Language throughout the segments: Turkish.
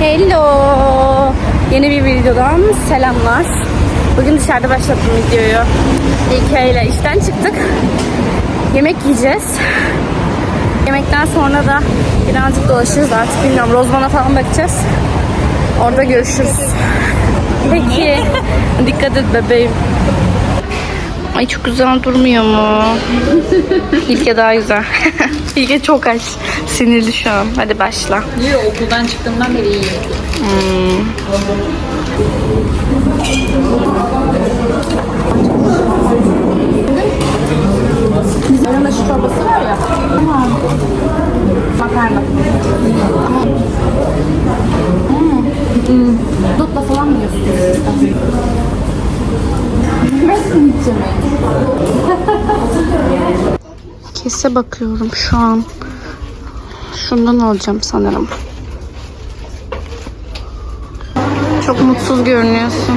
Hello. Yeni bir videodan selamlar. Bugün dışarıda başlattım videoyu. İlke ile işten çıktık. Yemek yiyeceğiz. Yemekten sonra da birazcık dolaşırız artık bilmiyorum. Rozman'a falan bakacağız. Orada görüşürüz. Peki. Dikkat et bebeğim. Ay çok güzel durmuyor mu? İlke daha güzel. İlke çok aç. Sinirli şu an. Hadi başla. Diyor okuldan çıktığımdan beri iyi. Yanında şu çorbası var ya. Makarna. Hmm. Dutla falan mı yiyorsun? Kese bakıyorum şu an. Şundan alacağım sanırım. Çok mutsuz görünüyorsun.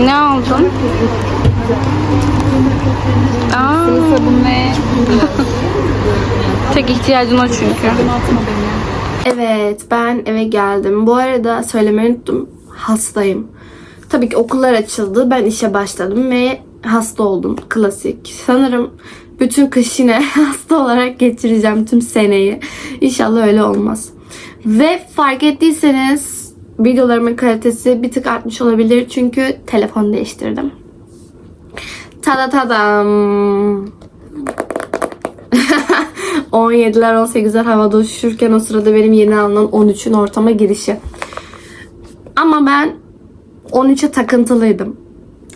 Ne aldın? Aa, tek ihtiyacın o çünkü. Evet ben eve geldim. Bu arada söylemeyi unuttum. Hastayım. Tabii ki okullar açıldı. Ben işe başladım ve hasta oldum. Klasik. Sanırım bütün kış yine hasta olarak geçireceğim tüm seneyi. İnşallah öyle olmaz. Ve fark ettiyseniz videolarımın kalitesi bir tık artmış olabilir. Çünkü telefon değiştirdim. Tada tadam. 17'ler 18'ler havada uçuşurken o sırada benim yeni alınan 13'ün ortama girişi. Ama ben 13'e takıntılıydım.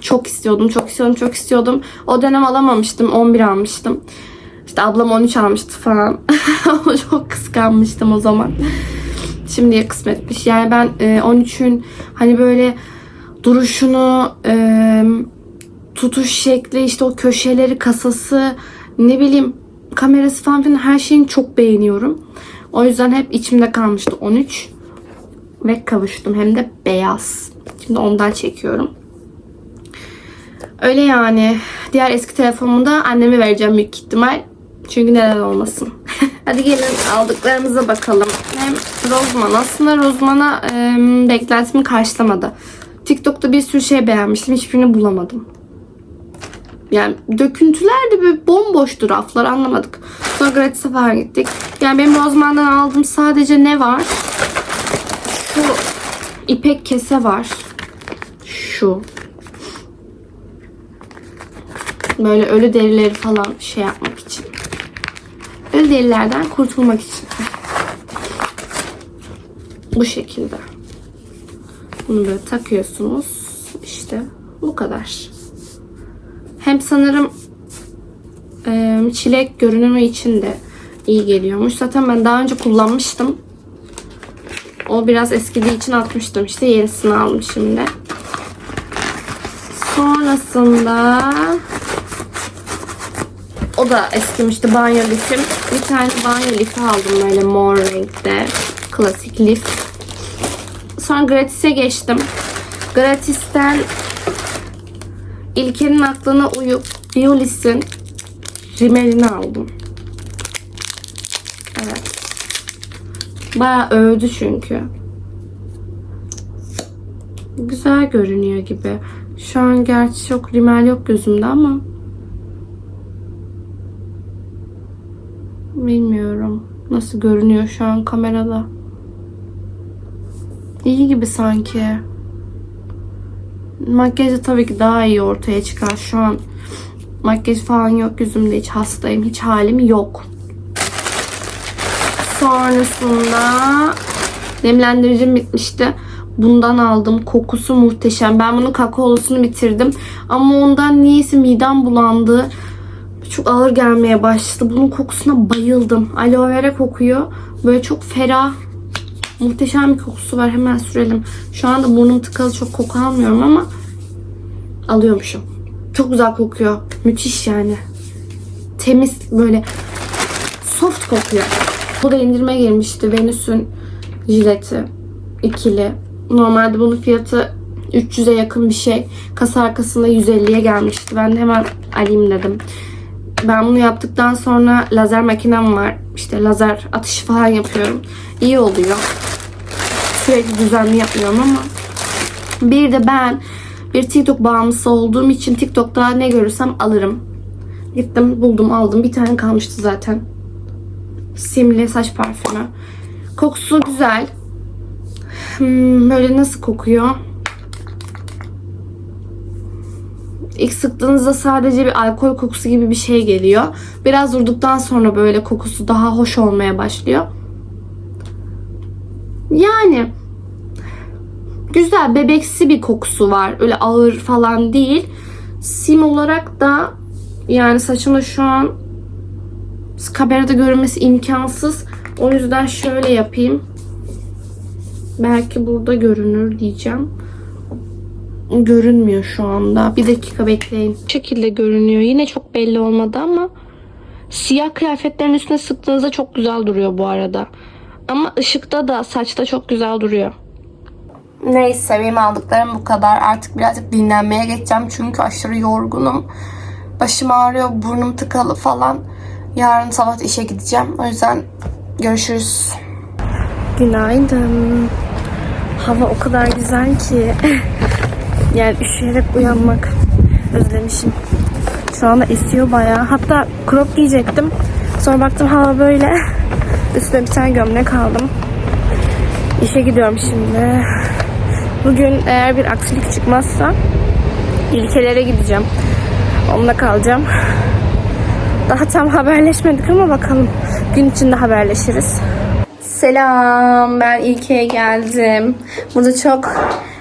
Çok istiyordum, çok istiyordum, çok istiyordum. O dönem alamamıştım, 11 almıştım. İşte ablam 13 almıştı falan. Çok kıskanmıştım o zaman. Şimdiye kısmetmiş. Yani ben e, 13'ün hani böyle duruşunu, e, tutuş şekli, işte o köşeleri, kasası, ne bileyim kamerası falan filan her şeyini çok beğeniyorum. O yüzden hep içimde kalmıştı 13. Ve kavuştum. Hem de beyaz. Şimdi ondan çekiyorum. Öyle yani. Diğer eski telefonumu da anneme vereceğim büyük ihtimal. Çünkü neden olmasın. Hadi gelin aldıklarımıza bakalım. Hem Rozman. Aslında Rozman'a e, beklentimi karşılamadı. TikTok'ta bir sürü şey beğenmiştim. Hiçbirini bulamadım. Yani döküntüler de böyle bomboştu raflar anlamadık. Sonra gratis'e falan gittik. Yani benim Rozman'dan aldığım sadece ne var? Şu ipek kese var. Şu. Böyle ölü derileri falan şey yapmak için. Ölü derilerden kurtulmak için. Bu şekilde. Bunu böyle takıyorsunuz. İşte bu kadar. Hem sanırım çilek görünümü için de iyi geliyormuş. Zaten ben daha önce kullanmıştım. O biraz eskidiği için atmıştım. İşte yenisini aldım şimdi. Sonrasında da eskimişti banyo lifim. Bir tane banyo lifi aldım böyle mor renkte. Klasik lif. Sonra gratis'e geçtim. Gratis'ten İlker'in aklına uyup Biolis'in rimelini aldım. Evet. Bayağı övdü çünkü. Güzel görünüyor gibi. Şu an gerçi çok rimel yok gözümde ama bilmiyorum nasıl görünüyor şu an kamerada. İyi gibi sanki. Makyajı tabii ki daha iyi ortaya çıkar. Şu an makyaj falan yok yüzümde. Hiç hastayım. Hiç halim yok. Sonrasında nemlendiricim bitmişti. Bundan aldım. Kokusu muhteşem. Ben bunun kakaolusunu bitirdim. Ama ondan niyeyse midem bulandı. Çok ağır gelmeye başladı. Bunun kokusuna bayıldım. Aloe vera kokuyor. Böyle çok ferah. Muhteşem bir kokusu var. Hemen sürelim. Şu anda burnum tıkalı çok koku almıyorum ama alıyormuşum. Çok güzel kokuyor. Müthiş yani. Temiz böyle soft kokuyor. Bu da indirime girmişti. Venüs'ün jileti. ikili. Normalde bunun fiyatı 300'e yakın bir şey. Kasa arkasında 150'ye gelmişti. Ben de hemen alayım dedim. Ben bunu yaptıktan sonra lazer makinem var. İşte lazer atışı falan yapıyorum. İyi oluyor. sürekli düzenli yapmıyorum ama bir de ben bir TikTok bağımlısı olduğum için TikTok'ta ne görürsem alırım. Gittim buldum aldım. Bir tane kalmıştı zaten. Simli saç parfümü. Kokusu güzel. Hmm, böyle nasıl kokuyor? İlk sıktığınızda sadece bir alkol kokusu gibi bir şey geliyor. Biraz durduktan sonra böyle kokusu daha hoş olmaya başlıyor. Yani güzel bebeksi bir kokusu var. Öyle ağır falan değil. Sim olarak da yani saçımda şu an kamerada görünmesi imkansız. O yüzden şöyle yapayım. Belki burada görünür diyeceğim. Görünmüyor şu anda. Bir dakika bekleyin. Bu şekilde görünüyor. Yine çok belli olmadı ama siyah kıyafetlerin üstüne sıktığınızda çok güzel duruyor bu arada. Ama ışıkta da saçta çok güzel duruyor. Neyse benim aldıklarım bu kadar. Artık birazcık dinlenmeye geçeceğim. Çünkü aşırı yorgunum. Başım ağrıyor, burnum tıkalı falan. Yarın sabah işe gideceğim. O yüzden görüşürüz. Günaydın. Hava o kadar güzel ki. yani üşüyerek uyanmak özlemişim. Şu anda esiyor bayağı. Hatta crop giyecektim. Sonra baktım hava böyle. Üstüne bir tane gömlek aldım. İşe gidiyorum şimdi. Bugün eğer bir aksilik çıkmazsa ilkelere gideceğim. Onunla kalacağım. Daha tam haberleşmedik ama bakalım. Gün içinde haberleşiriz. Selam. Ben İlke'ye geldim. Burada çok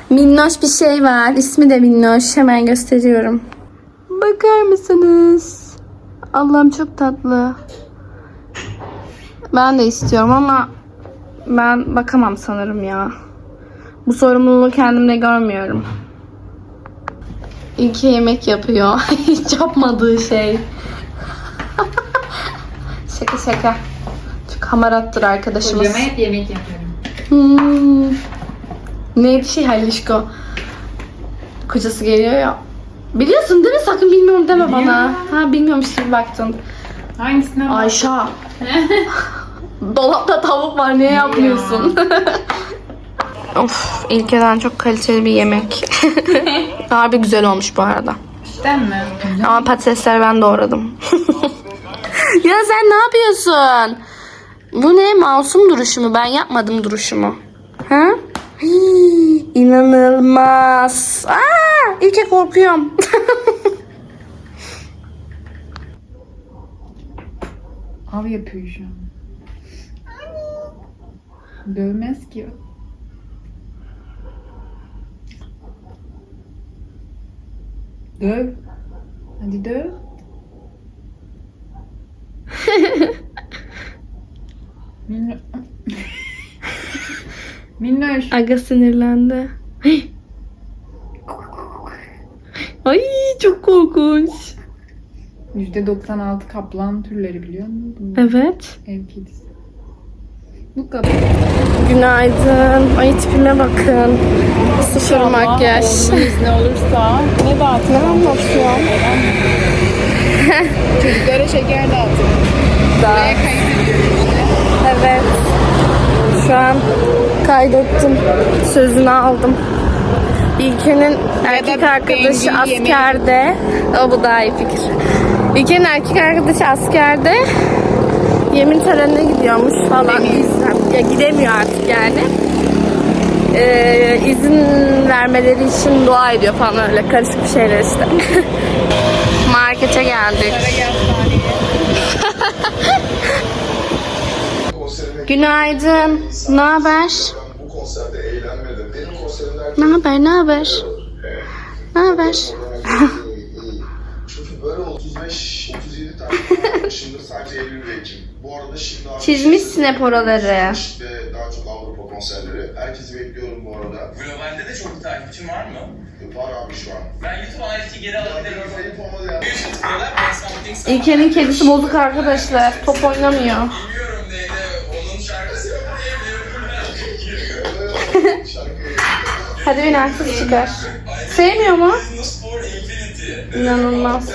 minnoş bir şey var. İsmi de minnoş. Hemen gösteriyorum. Bakar mısınız? Allah'ım çok tatlı. Ben de istiyorum ama ben bakamam sanırım ya. Bu sorumluluğu kendimde görmüyorum. İlke yemek yapıyor. Hiç yapmadığı şey. şaka şaka. Çok hamarattır arkadaşımız. Kocama hep yemek yaparım. Hmm. Neydi şey Halişko? Kocası geliyor ya. Biliyorsun değil mi? Sakın bilmiyorum deme bana. Ha bilmiyormuş gibi baktın. Hangisinden bak- Ayşe. Dolapta tavuk var niye yapmıyorsun? of İlke'den çok kaliteli bir yemek. Harbi güzel olmuş bu arada. Cidden mi? Ama patatesleri ben doğradım. ya sen ne yapıyorsun? Bu ne? Masum duruşu mu? Ben yapmadım duruşumu. Ha? Hii, İnanılmaz. Aa, ilke korkuyorum. Av yapıyor şu an. Dövmez ki. Döv. Hadi döv. Minno... Minnoş. Aga sinirlendi. Ay çok korkunç. %96 kaplan türleri biliyor musun? Evet. Ev kedisi. Bu kadar. Günaydın. Ay tipime bakın. Sıfır makyaj. ne olursa ne dağıtın? Ne anlatıyorsun? Çocuklara şeker dağıtın. Da. Evet. Şu an kaydettim. Sözünü aldım. İlke'nin erkek da arkadaşı askerde. O bu daha iyi fikir. İlke'nin erkek arkadaşı askerde. Yemin törenine gidiyormuş falan. Ya gidemiyor artık yani. Ee, izin vermeleri için dua ediyor falan öyle karışık bir şeyler işte. Markete geldik. Günaydın. Ne haber? Bu konserde eğlenmedim. Benim konserimler Ne haber? Ne haber? Ne haber? Çünkü böyle 35 37 tane yaşında sadece Eylül ve Ekim. Bu arada şimdi artık Çizmişsin hep oraları. daha çok Avrupa konserleri. Herkesi bekliyorum bu arada. Globalde de çok takipçim var mı? Var abi şu an. Ben YouTube ailesi geri alabilirim. İlke'nin kedisi bozuk arkadaşlar. Top oynamıyor. Hadi beni haksız çıkar. Sevmiyor mu? İnanılmaz.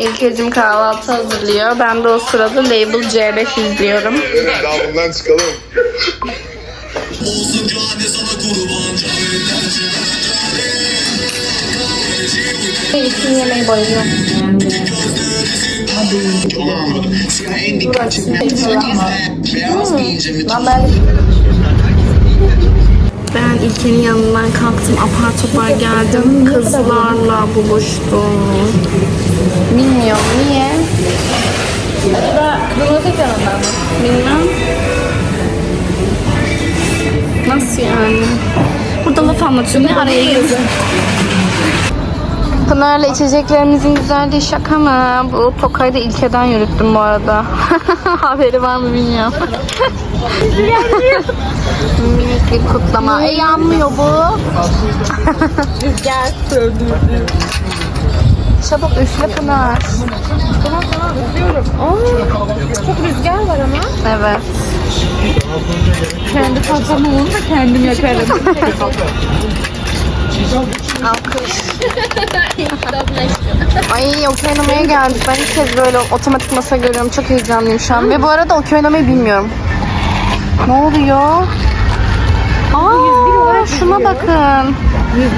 İlkeciğim kahvaltı hazırlıyor. Ben de o sırada Label C5 izliyorum. Evet daha bundan çıkalım. İlkin yemeği bayılıyorum. En dikkat çeken beyaz giyince mi Ben İlker'in yanından kalktım. Apar topar geldim. Kızlarla buluştum. Bilmiyorum niye. Kırmızı yanından mı? Bilmem. Nasıl yani? Burada laf anlatıyorum. Ne araya girdim? Pınar'la içeceklerimizin güzelliği şaka mı? Bu Tokay'ı da İlke'den yürüttüm bu arada. Haberi var mı bilmiyorum. Minik bir kutlama. E yanmıyor bu. Rüzgar. Çabuk üfle Pınar. Tamam tamam üflüyorum. Aa, çok rüzgar var ama. Evet. Kendi patlamam onu da kendim yakarım. Alkış. Ay okey oynamaya geldik. Ben ilk kez böyle otomatik masa görüyorum. Çok heyecanlıyım şu an. Ve bu arada okey oynamayı bilmiyorum. Ne oluyor? Aa, şuna bakın.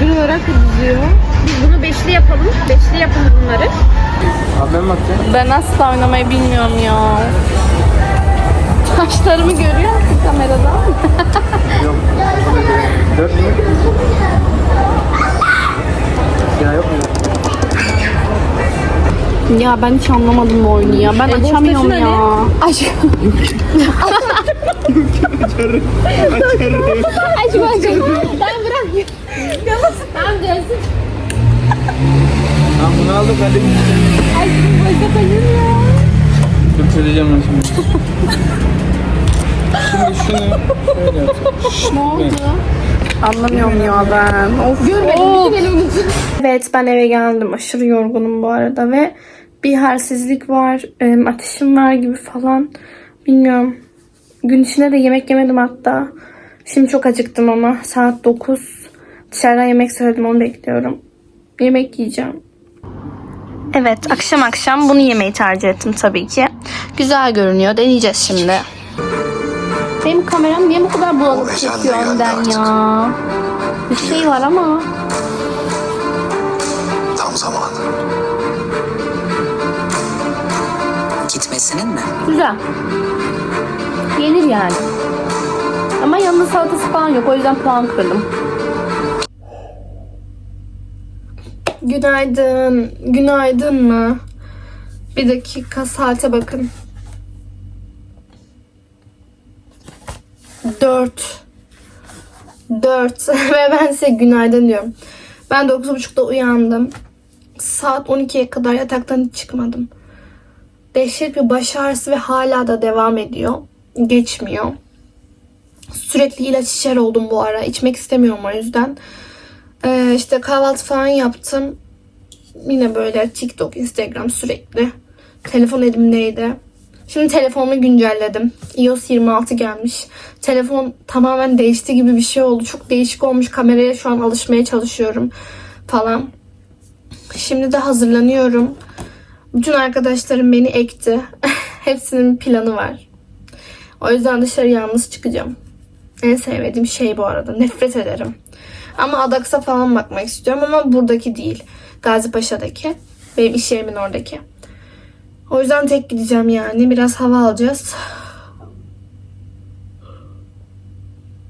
101 olarak diziyor. Biz bunu beşli yapalım. Beşli yapın bunları. Ben asla oynamayı bilmiyorum ya. Taşlarımı görüyor musun kameradan? Ya ben hiç anlamadım bu oyunu ya. Ben açamıyorum taşın ya. Aç. Aç bakayım. Ben bırak. Tamam diyorsun. Tamam bunu aldık hadi. Dur söyleyeceğim ben şimdi. Şimdi şunu şöyle yapacağım. Ne oldu? Anlamıyorum ya ben. Of. Görmedim. Evet ben eve geldim. Aşırı yorgunum bu arada ve bir halsizlik var. Ateşim var gibi falan. Bilmiyorum. Gün içinde de yemek yemedim hatta. Şimdi çok acıktım ama. Saat 9. Dışarıdan yemek söyledim onu bekliyorum. Yemek yiyeceğim. Evet akşam akşam bunu yemeyi tercih ettim tabii ki. Güzel görünüyor. Deneyeceğiz şimdi. Benim kameram niye bu kadar bulanık çekiyor önden ya? Bir şey var ama. Tam zamanı. Gitmesinin mi? Güzel. Yenir yani. Ama yanında salatası falan yok. O yüzden puan kırdım. Günaydın. Günaydın mı? Bir dakika saate bakın. Dört. Dört. Ve ben size günaydın diyorum. Ben 9.30'da uyandım. Saat 12'ye kadar yataktan hiç çıkmadım. Dehşet bir baş ağrısı ve hala da devam ediyor. Geçmiyor. Sürekli ilaç içer oldum bu ara. İçmek istemiyorum o yüzden. Ee, işte kahvaltı falan yaptım. Yine böyle TikTok, Instagram sürekli. Telefon elimdeydi. Şimdi telefonumu güncelledim. iOS 26 gelmiş. Telefon tamamen değişti gibi bir şey oldu. Çok değişik olmuş. Kameraya şu an alışmaya çalışıyorum falan. Şimdi de hazırlanıyorum. Bütün arkadaşlarım beni ekti. Hepsinin planı var. O yüzden dışarı yalnız çıkacağım. En sevmediğim şey bu arada. Nefret ederim. Ama Adaks'a falan bakmak istiyorum ama buradaki değil. Gazi Paşa'daki. Benim iş yerimin oradaki. O yüzden tek gideceğim yani. Biraz hava alacağız.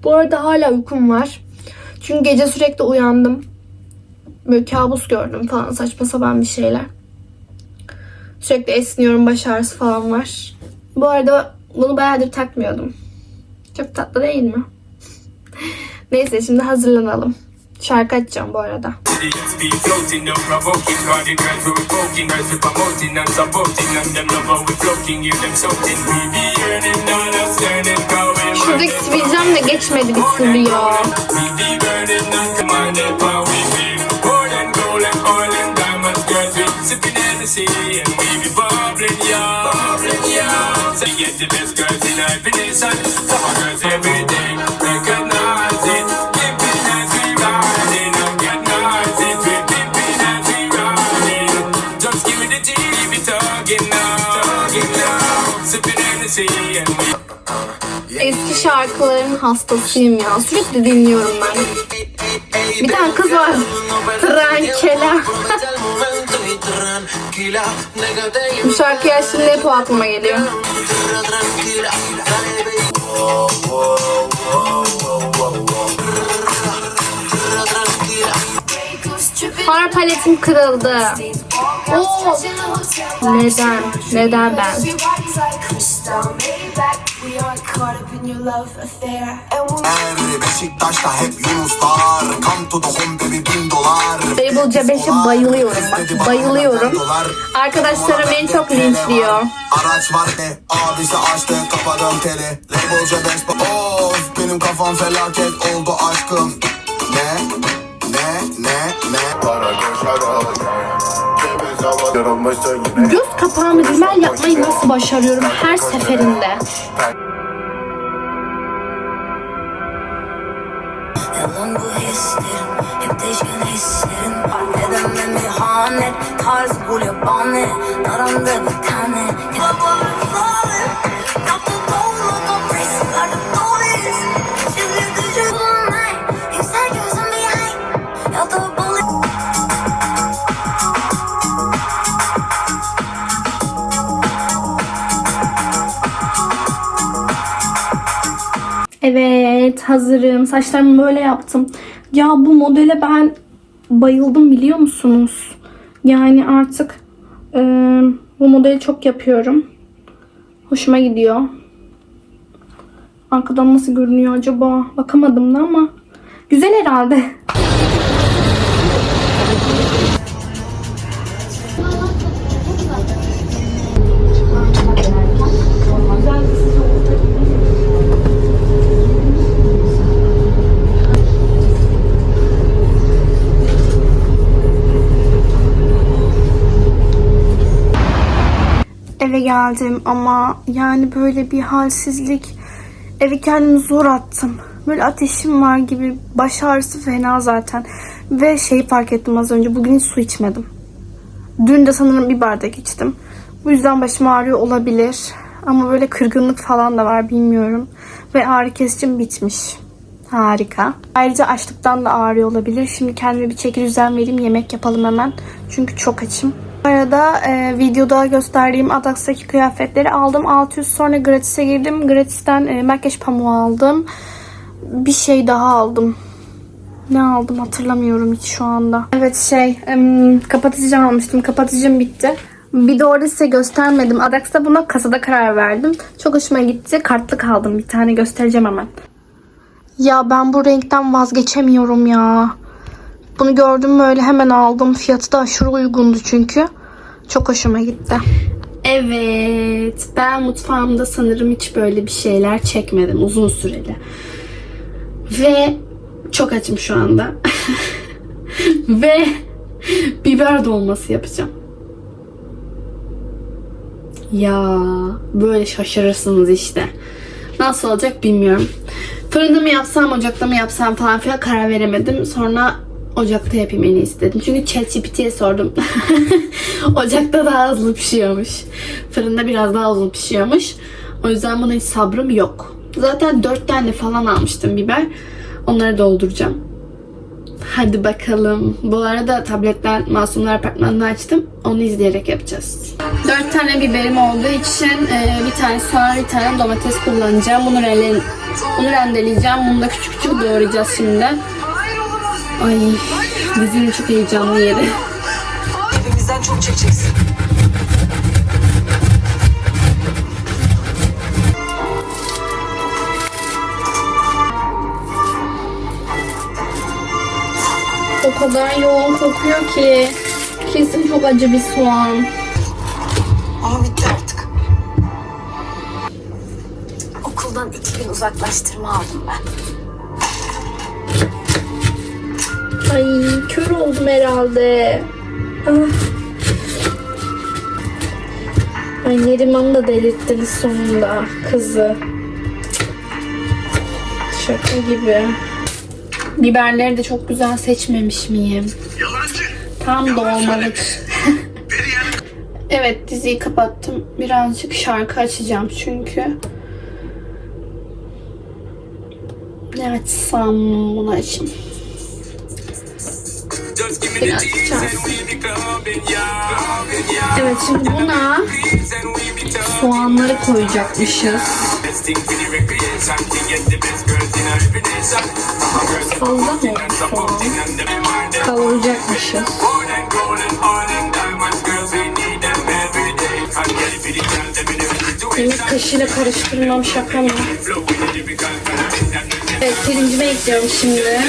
Bu arada hala uykum var. Çünkü gece sürekli uyandım. Böyle kabus gördüm falan saçma sapan bir şeyler. Sürekli esniyorum, baş ağrısı falan var. Bu arada bunu bayağıdır takmıyordum. Çok tatlı değil mi? Neyse şimdi hazırlanalım. Şarkı açacağım bu arada. Şuradaki sivilcem de geçmedi bir türlü ya. Get the best girls in our nation. Summer girls every şarkıların hastasıyım ya. Sürekli dinliyorum ben. Bir tane kız var. Trankela. Bu şarkıyı açtığımda hep o aklıma geliyor. Far paletim kırıldı. Oo. Neden? Neden ben? Her Beşiktaş'ta hep Yunuslar Come to the home baby bin dolar. Label C5'e bayılıyorum. bak bayılıyorum. Arkadaşlarım en çok linçliyor. Araç var e abisi açtı kapadım teli Label C5 Of benim kafam felaket oldu aşkım. Ne? Ne? Ne? Ne? Para Kırılmışsın yine Göz kapağımı rimel yapmayı nasıl başarıyorum her seferinde? Yalan bu hislerim Hep değişken hislerim. Neden ben ihanet Tarz bu yabani Darandı bir tane Evet hazırım. Saçlarımı böyle yaptım. Ya bu modele ben bayıldım biliyor musunuz? Yani artık e, bu modeli çok yapıyorum. Hoşuma gidiyor. Arkadan nasıl görünüyor acaba? Bakamadım da ama güzel herhalde. Geldim ama yani böyle bir halsizlik. Eve kendimi zor attım. Böyle ateşim var gibi. Baş ağrısı fena zaten. Ve şeyi fark ettim az önce. Bugün hiç su içmedim. Dün de sanırım bir bardak içtim. Bu yüzden başım ağrıyor olabilir. Ama böyle kırgınlık falan da var bilmiyorum. Ve ağrı kesicim bitmiş. Harika. Ayrıca açlıktan da ağrıyor olabilir. Şimdi kendime bir çeki düzen vereyim. Yemek yapalım hemen. Çünkü çok açım. Arada e, videoda gösterdiğim Adax'taki kıyafetleri aldım. 600 sonra gratis'e girdim. Gratis'ten e, makyaj pamuğu aldım. Bir şey daha aldım. Ne aldım hatırlamıyorum hiç şu anda. Evet şey em, kapatıcı almıştım. Kapatıcım bitti. Bir de orada size göstermedim. Adax'ta buna kasada karar verdim. Çok hoşuma gitti. Kartlık aldım bir tane göstereceğim hemen. Ya ben bu renkten vazgeçemiyorum ya. Bunu gördüm böyle hemen aldım. Fiyatı da aşırı uygundu çünkü. Çok hoşuma gitti. Evet. Ben mutfağımda sanırım hiç böyle bir şeyler çekmedim uzun süreli. Ve çok açım şu anda. Ve biber dolması yapacağım. Ya böyle şaşırırsınız işte. Nasıl olacak bilmiyorum. Fırında mı yapsam, ocakta mı yapsam falan filan karar veremedim. Sonra ocakta yapayım en iyisi dedim. Çünkü ChatGPT'ye sordum. ocakta daha hızlı pişiyormuş. Fırında biraz daha uzun pişiyormuş. O yüzden buna hiç sabrım yok. Zaten 4 tane falan almıştım biber. Onları dolduracağım. Hadi bakalım. Bu arada tabletten Masumlar Apartmanı'nı açtım. Onu izleyerek yapacağız. 4 tane biberim olduğu için e, bir tane soğan, bir tane domates kullanacağım. Bunu, rende, bunu rendeleyeceğim. Bunu da küçük küçük doğrayacağız şimdi. Ay dizinin çok heyecanlı yeri. Hepimizden çok çekeceksin O kadar yoğun kokuyor ki. Kesin çok acı bir soğan. Ama bitti artık Okuldan iki gün uzaklaştırma aldım ben Ay kör oldum herhalde. Ah. Ay Neriman da delirttiniz sonunda kızı. Şaka gibi. Biberleri de çok güzel seçmemiş miyim? Tam dolmalık. evet diziyi kapattım. Birazcık şarkı açacağım çünkü. Ne açsam bunu açayım. Evet şimdi buna soğanları koyacakmışız. Fazla mı soğan? Kavuracakmışız. Yemek kaşığıyla karıştırmam şaka mı? Evet pirincimi ekliyorum şimdi.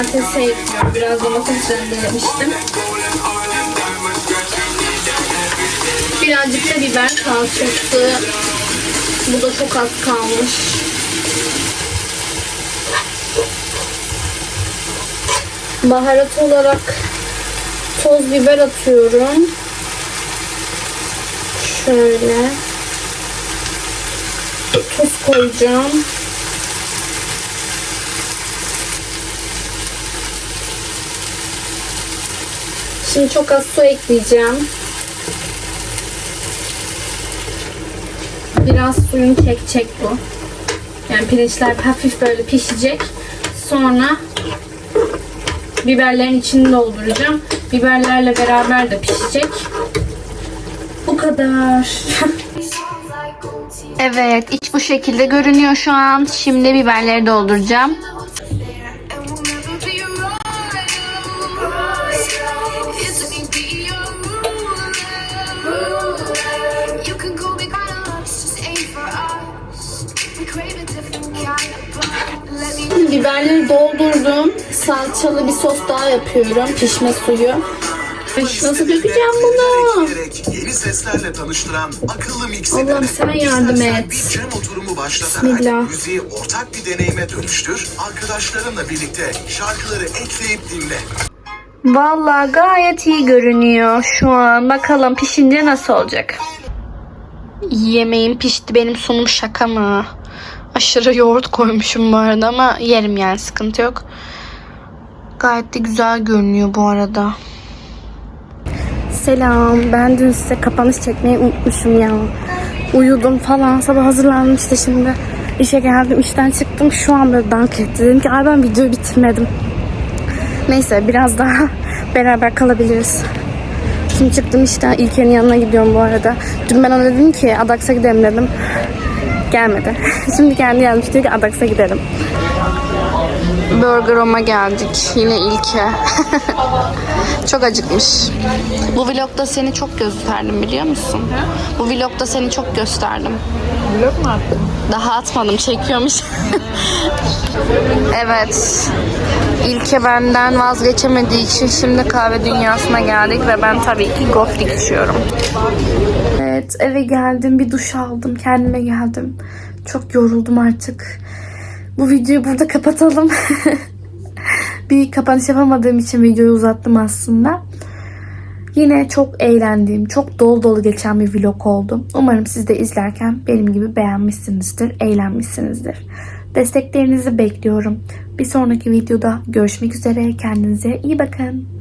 Domatesi ekliyorum. Biraz domates rendelemiştim. Birazcık da biber salçası. Bu da çok az kalmış. Baharat olarak toz biber atıyorum. Şöyle. Tuz koyacağım. Şimdi çok az su ekleyeceğim. Biraz suyunu çekecek bu. Yani pirinçler hafif böyle pişecek. Sonra biberlerin içini dolduracağım. Biberlerle beraber de pişecek. Bu kadar. evet, iç bu şekilde görünüyor şu an. Şimdi biberleri dolduracağım. Salçalı bir sos daha yapıyorum. Pişme suyu. Nasıl dökeceğim bunu? Yeni seslerle tanıştıran akıllı Allah'ım sen yardım et. Bir cam oturumu başlatarak Bismillah. müziği ortak bir deneyime dönüştür. Arkadaşlarınla birlikte şarkıları ekleyip dinle. Vallahi gayet iyi görünüyor şu an. Bakalım pişince nasıl olacak? Yemeğim pişti. Benim sunum şaka mı? Aşırı yoğurt koymuşum bu arada ama yerim yani sıkıntı yok. Gayet de güzel görünüyor bu arada. Selam. Ben dün size kapanış çekmeyi unutmuşum ya. Uyudum falan. Sabah hazırlandım işte şimdi. işe geldim, işten çıktım. Şu an böyle dank etti. Dedim ki ay ben videoyu bitirmedim. Neyse biraz daha beraber kalabiliriz. Şimdi çıktım işte İlker'in yanına gidiyorum bu arada. Dün ben ona dedim ki Adaks'a gidelim dedim. Gelmedi. Şimdi kendi yazmış diyor ki Adaks'a gidelim. Burger Home'a geldik. Yine İlke. çok acıkmış. Bu vlogda seni çok gösterdim biliyor musun? Bu vlogda seni çok gösterdim. Vlog mu attın? Daha atmadım çekiyormuş. evet. İlke benden vazgeçemediği için şimdi kahve dünyasına geldik ve ben tabii ki gofrik içiyorum. Evet eve geldim bir duş aldım kendime geldim. Çok yoruldum artık. Bu videoyu burada kapatalım. bir kapanış yapamadığım için videoyu uzattım aslında. Yine çok eğlendiğim, çok dolu dolu geçen bir vlog oldu. Umarım siz de izlerken benim gibi beğenmişsinizdir, eğlenmişsinizdir. Desteklerinizi bekliyorum. Bir sonraki videoda görüşmek üzere. Kendinize iyi bakın.